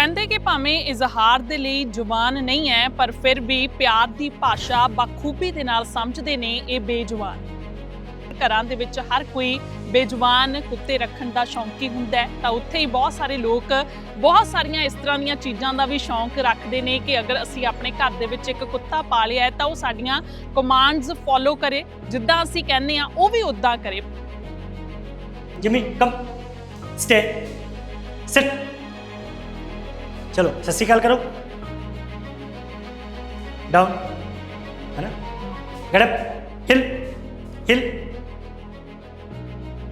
ਕਹਿੰਦੇ ਕਿ ਭਾਵੇਂ ਇਜ਼ਹਾਰ ਦੇ ਲਈ ਜ਼ੁਬਾਨ ਨਹੀਂ ਹੈ, ਪਰ ਫਿਰ ਵੀ ਪਿਆਰ ਦੀ ਭਾਸ਼ਾ ਬਖੂਬੀ ਦੇ ਨਾਲ ਸਮਝਦੇ ਨੇ ਇਹ ਬੇਜ਼ੁਬਾਨ ਘਰਾਂ ਦੇ ਵਿੱਚ ਹਰ ਕੋਈ ਬੇਜ਼ੁਬਾਨ ਕੁੱਤੇ ਰੱਖਣ ਦਾ ਸ਼ੌਂਕੀ ਹੁੰਦਾ ਹੈ, ਤਾਂ ਉੱਥੇ ਹੀ ਬਹੁਤ ਸਾਰੇ ਲੋਕ ਬਹੁਤ ਸਾਰੀਆਂ ਇਸ ਤਰ੍ਹਾਂ ਦੀਆਂ ਚੀਜ਼ਾਂ ਦਾ ਵੀ ਸ਼ੌਂਕ ਰੱਖਦੇ ਨੇ ਕਿ ਅਗਰ ਅਸੀਂ ਆਪਣੇ ਘਰ ਦੇ ਵਿੱਚ ਇੱਕ ਕੁੱਤਾ ਪਾਲਿਆ ਹੈ, ਤਾਂ ਉਹ ਸਾਡੀਆਂ ਕਮਾਂਡਸ ਫੋਲੋ ਕਰੇ, ਜਿੱਦਾਂ ਅਸੀਂ ਕਹਿੰਦੇ ਆ ਉਹ ਵੀ ਉਦਾਂ ਕਰੇ। ਜਿਮੀ ਕਮ ਸਟੇ ਸਿਟ ਚਲੋ, ਸਤਿ ਸ਼੍ਰੀ ਅਕਾਲ ਕਰੋ। ਡਾਊਨ ਹੈ ਨਾ? Get heel. Heel.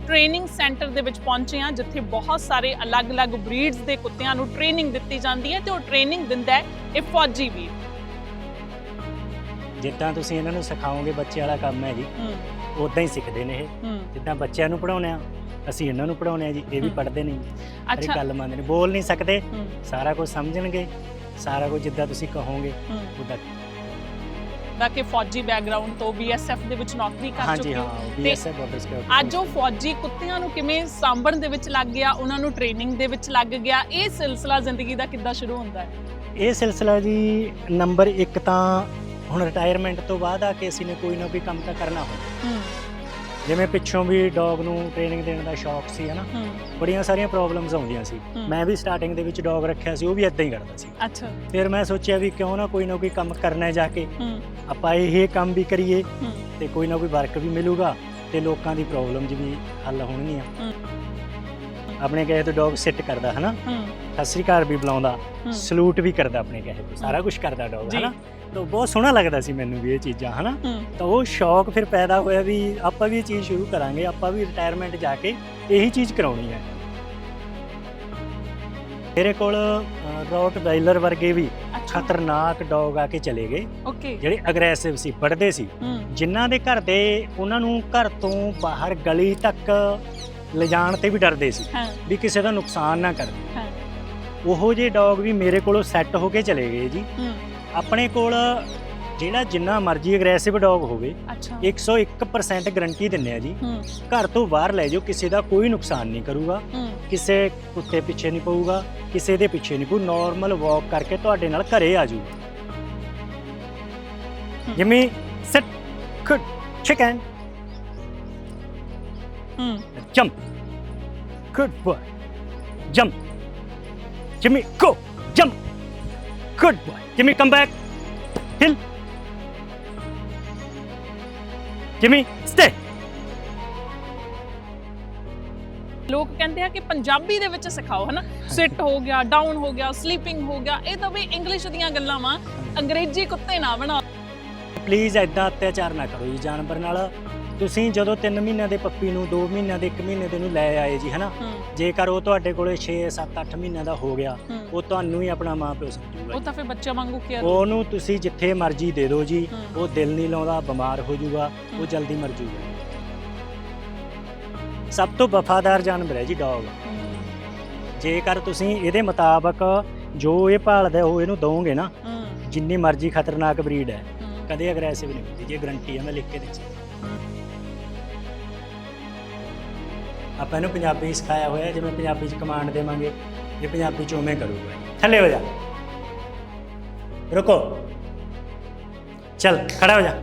Training centre ਦੇ ਵਿੱਚ ਪਹੁੰਚੇ ਹਾਂ, ਜਿੱਥੇ ਬਹੁਤ ਸਾਰੇ ਅਲੱਗ-ਅਲੱਗ ਬਰੀਡਸ ਦੇ ਕੁੱਤਿਆਂ ਨੂੰ ਟ੍ਰੇਨਿੰਗ ਦਿੱਤੀ ਜਾਂਦੀ ਹੈ ਤੇ ਉਹ ਟ੍ਰੇਨਿੰਗ ਦਿੰਦਾ ਹੈ ਇਹ ਫੌਜੀ ਵੀਰ। ਜਿੱਦਾਂ ਤੁਸੀਂ ਇਹਨਾਂ ਨੂੰ ਸਿਖਾਓਗੇ ਬੱਚੇ ਵਾਲਾ ਕੰਮ ਹੈ ਜੀ ਉਦਾਂ ਹੀ ਸਿੱਖਦੇ ਨੇ ਇਹ। ਜਿੱਦਾਂ ਬੱਚਿਆਂ ਨੂੰ ਪੜਾਉਣੇ ਆ ਅਸੀਂ ਇਹਨਾਂ ਨੂੰ ਪੜਾਉਣੇ ਆ ਜੀ ਇਹ ਵੀ ਹਮ। ਪੜ੍ਹਦੇ ਨਹੀਂ ਅੱਛਾ। ਗੱਲ ਮੰਨਦੇ ਨੇ ਬੋਲ ਨਹੀਂ ਸਕਦੇ। ਸਾਰਾ ਕੁਝ ਸਮਝਣਗੇ ਸਾਰਾ ਕੁਝ ਜਿੱਦਾਂ ਤੁਸੀਂ ਕਹੋਗੇ ਉਦਾਂ ਦਾ ਕਿ ਫੌਜੀ ਬੈਕਗ੍ਰਾਉਂਡ ਤੋਂ ਬੀਐਸਐਫ ਦੇ ਵਿੱਚ ਨੌਕਰੀ ਕਰ ਚੁੱਕੇ ਹਾਂ। ਹੋ ਬੀਐਸਐਫ ਬਾਰਡਰ ਸਿਕਿਉਰਿਟੀ ਅੱਜ ਉਹ ਫੌਜੀ ਕੁੱਤਿਆਂ ਨੂੰ ਕਿਵੇਂ ਸਾਂਭਣ ਦੇ ਵਿੱਚ ਲੱਗ ਗਿਆ ਉਹਨਾਂ ਨੂੰ ਟ੍ਰੇਨਿੰਗ ਦੇ ਵਿੱਚ ਲੱਗ ਗਿਆ ਇਹ ਸਿਲਸਿਲਾ ਜ਼ਿੰਦਗੀ ਦਾ ਕਿੱਦਾਂ ਸ਼ੁਰੂ ਹੁੰਦਾ ਹੈ? ਇਹ ਸਿਲਸਿਲਾ ਜੀ ਨੰਬਰ 1 ਤਾਂ ਹੁਣ ਰਿਟਾਇਰਮੈਂਟ ਤੋਂ ਬਾਅਦ ਆ ਕੇ ਅਸੀਂ ਨੇ ਕੋਈ ਨਾ ਕੋਈ ਕੰਮ ਤਾਂ ਕਰਨਾ ਹੁੰਦਾ ਹੂੰ। ਜਿਵੇਂ ਪਿੱਛੋਂ ਵੀ ਡੌਗ ਨੂੰ ਟ੍ਰੇਨਿੰਗ ਦੇਣ ਦਾ ਸ਼ੌਕ ਸੀ ਹਨਾ ਹੂੰ। ਬੜੀਆਂ ਸਾਰੀਆਂ ਪ੍ਰੋਬਲਮਸ ਆਉਂਦੀਆਂ ਸੀ। ਮੈਂ ਵੀ ਸਟਾਰਟਿੰਗ ਦੇ ਵਿੱਚ ਡੌਗ ਰੱਖਿਆ ਸੀ ਉਹ ਵੀ ਇਦਾਂ ਹੀ ਕਰਦਾ ਸੀ। ਅੱਛਾ। ਫਿਰ ਮੈਂ ਸੋਚਿਆ ਵੀ ਕਿਉਂ ਨਾ ਕੋਈ ਨਾ ਕੋਈ ਕੰਮ ਕਰਨਾ ਹੈ ਜਾ ਕੇ। ਹੂੰ। ਆਪਾਂ ਇਹ ਕੰਮ ਵੀ ਕਰੀਏ ਹੂੰ। ਤੇ ਕੋਈ ਨਾ ਕੋਈ ਵਰਕ ਵੀ ਮਿਲੂਗਾ ਤੇ ਲੋਕਾਂ ਦੀ ਪ੍ਰੋਬਲਮਸ ਵੀ ਹੱਲ ਹੋਣਗੀਆਂ। ਆਪਣੇ ਕਹੇ ਤੋਂ ਡੌਗ ਸਿੱਟ ਕਰਦਾ ਹਨਾ? ਸਤਿ ਸ੍ਰੀ ਅਕਾਲ ਵੀ ਬੁਲਾਉਂਦਾ ਸਲੂਟ ਵੀ ਕਰਦਾ ਆਪਣੇ ਕਹੇ ਤੋਂ ਸਾਰਾ ਕੁਝ ਕਰਦਾ ਡੌਗ। ਹਨਾ? ਤਾਂ ਬਹੁਤ ਸੋਹਣਾ ਲੱਗਦਾ ਸੀ ਮੈਨੂੰ ਵੀ ਇਹ ਚੀਜ਼ਾਂ ਹਨਾ? ਤਾਂ ਉਹ ਸ਼ੌਕ ਫਿਰ ਪੈਦਾ ਹੋਇਆ ਵੀ ਆਪਾਂ ਵੀ ਇਹ ਚੀਜ਼ ਸ਼ੁਰੂ ਕਰਾਂਗੇ ਆਪਾਂ ਵੀ ਰਿਟਾਇਰਮੈਂਟ ਜਾ ਕੇ ਇਹੀ ਚੀਜ਼ ਕਰਾਉਣੀ ਹੈ। ਮੇਰੇ ਕੋਲ ਰੌਟ ਵਾਈਲਰ ਵਰਗੇ ਵੀ ਖਤਰਨਾਕ ਡੌਗ ਆ ਕੇ ਚਲੇ ਗਏ। ਜਿਹੜੇ ਅਗਰੈਸਿਵ ਸੀ ਵੱਢਦੇ ਸੀ। ਜਿਨ੍ਹਾਂ ਦੇ ਘਰ ਦੇ ਉਹਨਾਂ ਨੂੰ ਘਰ ਤੋਂ ਬਾਹਰ ਗਲੀ ਤੱਕ ਲਿਜਾਣ ਤੇ ਵੀ ਡਰਦੇ ਸੀ ਹਾਂ। ਵੀ ਕਿਸੇ ਦਾ ਨੁਕਸਾਨ ਨਾ ਕਰ। ਹਾਂ। ਉਹੋ ਜਿਹੇ ਡੌਗ ਵੀ ਮੇਰੇ ਕੋਲੋਂ ਸੈੱਟ ਹੋ ਕੇ ਚਲੇ ਗਏ ਜੀ। ਹੂੰ। ਆਪਣੇ ਕੋਲ ਜਿਹੜਾ ਜਿੰਨਾ ਮਰਜ਼ੀ ਅਗਰੈਸਿਵ ਡੌਗ ਹੋਵੇ ਅੱਛਾ। 101% ਗਰੰਟੀ ਦਿੰਨੇ ਆ ਜੀ। ਹੂੰ। ਘਰ ਤੋਂ ਬਾਹਰ ਲੈ ਜਾਓ ਕਿਸੇ ਦਾ ਕੋਈ ਨੁਕਸਾਨ ਨਹੀਂ ਕਰੂਗਾ। ਹੂੰ। ਕਿਸੇ ਕੁੱਤੇ ਪਿੱਛੇ ਨਹੀਂ ਪਊਗਾ ਕਿਸੇ ਦੇ ਪਿੱਛੇ ਨਹੀਂ ਪਊ। ਨਾਰਮਲ ਵਾਕ ਕਰਕੇ ਤੁਹਾਡੇ ਨਾਲ ਘਰੇ ਆ ਹੂੰ। ਜਿਮੀ ਸਿਟ ਗੁੱਡ ਚਿਕਨ ਹੂੰ jump good boy jump Jimmy go jump good boy Jimmy come back heel Jimmy stay ਲੋਕ ਕਹਿੰਦੇ ਆ ਕਿ ਪੰਜਾਬੀ ਦੇ ਵਿੱਚ ਸਿਖਾਓ ਹਨਾ? ਸਿਟ ਹੋ ਗਿਆ ਡਾਊਨ ਹੋ ਗਿਆ ਸਲੀਪਿੰਗ ਹੋ ਗਿਆ ਇਹ ਤਾਂ ਵੀ ਇੰਗਲਿਸ਼ ਦੀਆਂ ਗੱਲਾਂ ਵਾ। ਅੰਗਰੇਜ਼ੀ ਕੁੱਤੇ ਨਾ ਬਣਾਓ। ਪਲੀਜ਼ ਐਦਾਂ ਅਤਿਆਚਾਰ ਨਾ ਕਰੋ ਜੀ ਜਾਨਵਰ ਨਾਲ ਤੁਸੀਂ ਜਦੋਂ 3 ਮਹੀਨਿਆਂ ਦੇ ਪੱਪੀ ਨੂੰ 2 ਮਹੀਨਿਆਂ ਦੇ 1 ਮਹੀਨੇ ਦੇ ਨੂੰ ਲੈ ਆਏ ਜੀ ਹਨਾ? ਜੇਕਰ ਉਹ ਤੁਹਾਡੇ ਕੋਲੇ 6 7 8 ਮਹੀਨਿਆਂ ਦਾ ਹੋ ਗਿਆ ਉਹ ਤੁਹਾਨੂੰ ਹੀ ਆਪਣਾ ਮਾਂ ਪਿਓ ਸਮਝੂਗਾ ਉਹ ਤਾਂ ਫਿਰ ਬੱਚਾ ਵਾਂਗੂ ਕੇਅਰ ਉਹਨੂੰ ਤੁਸੀਂ ਜਿੱਥੇ ਮਰਜ਼ੀ ਦੇ ਦਿਓ ਜੀ। ਉਹ ਦਿਲ ਨਹੀਂ ਲਾਉਂਦਾ ਬਿਮਾਰ ਹੋ ਜਾਊਗਾ ਉਹ। ਜਲਦੀ ਮਰ ਜਾਊਗਾ ਸਭ ਤੋਂ ਵਫਾਦਾਰ ਜਾਨਵਰ ਹੈ ਜੀ ਡੌਗ। ਜੇਕਰ ਤੁਸੀਂ ਇਹਦੇ ਮੁਤਾਬਕ ਜੋ ਇਹ ਭਾਲਦਾ ਉਹ ਇਹਨੂੰ ਦੋਗੇ ਨਾ ਜਿੰਨੀ ਮਰਜ਼ੀ ਖਤਰਨਾਕ ਬਰੀਡ ਹੈ ਹੂੰ। ਕਦੇ ਅਗਰੈਸਿਵ ਨਹੀਂ ਹੁੰਦੀ ਜੇ ਗਰੰਟੀ ਹੈ ਮੈਂ ਲਿਖ ਕੇ ਦੇ ਸਕਦਾ ਆਪਾਂ ਇਹਨੂੰ ਪੰਜਾਬੀ ਸਿਖਾਇਆ ਹੋਇਆ ਜਿਵੇਂ ਪੰਜਾਬੀ ਚ ਕਮਾਂਡ ਦੇਵਾਂਗੇ, ਜੇ ਪੰਜਾਬੀ ਚ ਉਵੇਂ ਕਰੂਗਾ। ਥੱਲੇ ਹੋ ਜਾ। ਰੁਕੋ। ਚੱਲ, ਖੜਾ ਹੋ ਜਾ।